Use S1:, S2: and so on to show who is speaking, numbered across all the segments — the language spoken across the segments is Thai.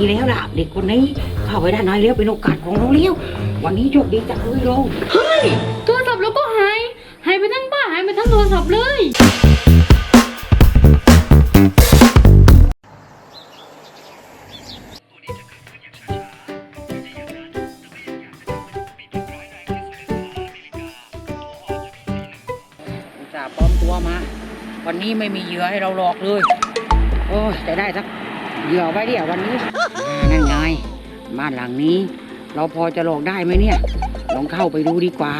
S1: ดีแล้วล่ะเด็กคนนี้เข้าไปได้านในแล้วเป็นโอกาสของน้องเลี้ยว วันนี้โชคดีจังเลยลง
S2: เฮ้ยโทรศัพท์เราก็หายหายไปทั้งบ้านหายไปทั้งโทรศัพท์เลย
S1: อุตส่าปลอมตัวมา วันนี้ไม่มีเหยื่อให้เราหลอกเลย โอ้ยจะได้สัก เหยื่อไว้เดี๋ยววันนี้อ่านั่นไงบ้านหลังนี้ เราพอจะหลอกได้ไหมเนี่ย ลองเข้าไปดูดีกว่า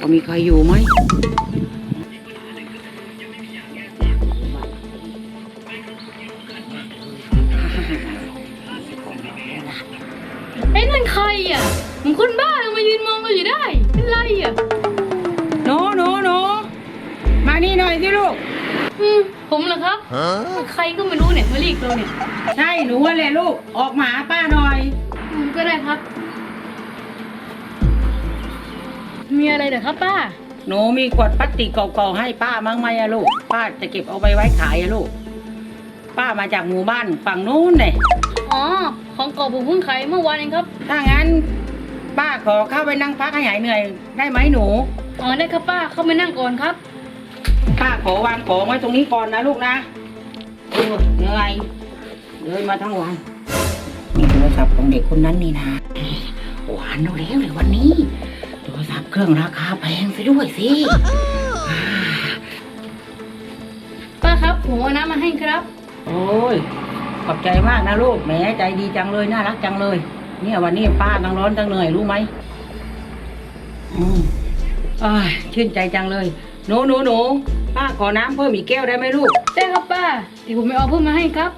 S1: ว่ามีใครอยู่ไหม
S2: เอ้นั่นใครอะเหมันคนบ้ามายืนมองเราอยู่ได้ เป็นไรอะ
S1: หนูหนูหนูมานี่หน่อยสิลูก
S2: อืมผมเหรอครับ ใครก็ไม่รู้เนี่ยมาเรียกเราเนี่ย
S1: ใช่หนูว่าแหละลูก ออกมาหาป้าหน่อย
S2: อืมก็ได้ครับ มีอะไรเหรอครับป้า
S1: หนูมีขวดพลาสติกเก่าๆให้ป้ามั้งไหมอะลูก ป้าจะเก็บเอาไปไว้ขายอะลูก ป้ามาจากหมู่บ้านฝั่งนู้นเลย
S2: อ๋อ ของเก่าผมเพิ่งขายเมื่อวานเองครับ
S1: ถ้างั้น ป้าขอเข้าไปนั่งพักให้หายเหนื่อยได้ไหมหนู
S2: อ๋อได้ครับป้าเข้ามานั่งก่อนครับ
S1: ป้าขอวางของไว้ตรงนี้ก่อนนะลูกนะโอ้ยเหนื่อยเดินมาทั้งวันนี่โทรศัพท์ของเด็กคนนั้นนี่นะหวานเอาแล้วเลยวันนี้โทรศัพท์เครื่องราคาแพงซะด้วยสิ
S2: ป้าครับผมเอาน้ำมาให้ครับ
S1: โอ้ยขอบใจมากนะลูกแหมใจดีจังเลยน่ารักจังเลย เนี่ยวันนี้ป้าทั้งร้อนทั้งเหนื่อยรู้ไหมอืมอ้ายชื่นใจจังเลย หนูหนูหนูป้าขอน้ำเพิ่มอีกแก้วได้ไหมลูก
S2: ได้ครับป้าเดี๋ยวผมไปเอาเพิ่มมาให้ครับ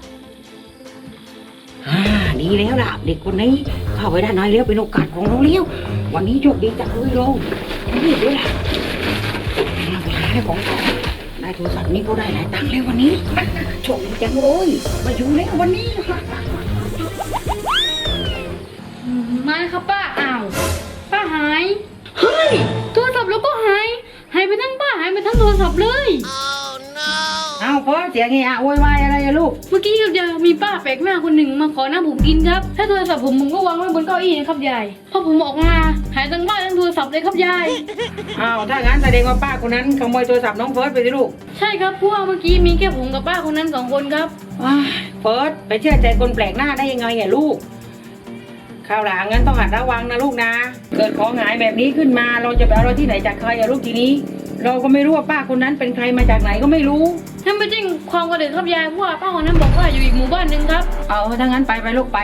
S1: อ่าดีแล้วล่ะเด็กคนนี้เข้าไปด้านในแล้วเป็นโอกาสของน้องเลี้ยววันนี้โชคดีจังเลยลงนี่ด้วยล่ะเอาไปหาได้ของต่อได้โทรศัพท์นี้ก็ได้หลายตังค์แล้ววันนี้โชคดีจังเลยมาอยู่แล้ววันนี้
S2: มาครับป้าอ้าวป้าหาย เฮ้ยโทรศัพท์เราก็หาย หายไปทั้งบ้านหายไปทั้งโทรศัพท์เลย
S1: เอาเพราะเสียงเอะโวยวายอะไรอะลูก
S2: เมื่อกี้ครับยายมีป้าแปลกหน้าคนหนึ่งมาขอน้ำผมกินครับ ถ้าโทรศัพท์ผมผมก็วางไว้บนเก้าอี้นะครับยาย พอผมออกมาหายทั้งบ้านทั้งโทรศัพท์เลยครับยาย
S1: อ้าวถ้างั้นแสดงว่าป้าคนนั้นขโมยโทรศัพท์น้องเฟิร์สไปสิลูก
S2: ใช่ครับเพราะว่าเมื่อกี้มีแค่ผมกับป้าคนนั้นสองคนครับ
S1: อ้ายเฟิร์สไปเชื่อใจคนแปลกหน้าได้ยังไงอะลูก คราวหลังงั้นต้องหัดระวังนะลูกนะ เกิดของหายแบบนี้ขึ้นมา เราจะไปเอาเราที่ไหนจากใครอะลูกทีนี้ เราก็ไม่รู้ว่าป้าคนนั้นเป็นใครมาจากไหนก็ไม่รู้
S2: ถ้าไม่จริงความกระเดือกครับยายเพราะว่าป้าคนนั้นบอกว่าอยู่อีกหมู่บ้านหนึ่งครับ
S1: เอาถ้างั้นไปไปลูกไป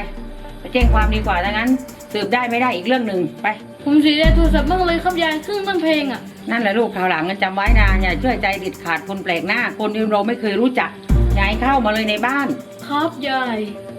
S1: ไปแจ้งความดีกว่าถ้างั้น สืบได้ไม่ได้อีกเรื่องหนึ่งไป
S2: ผมเสียใจโทรศัพท์มากเลยครับยายเครื่องตั้งเพลงอะ
S1: นั่นแหละลูกคราวหลังกันจำไว้นะอย่าเชื่อใจเด็ดขาดคนแปลกหน้า คนที่เราไม่เคยรู้จักอย่าให้เข้ามาเลยในบ้าน
S2: ครับยาย
S1: อ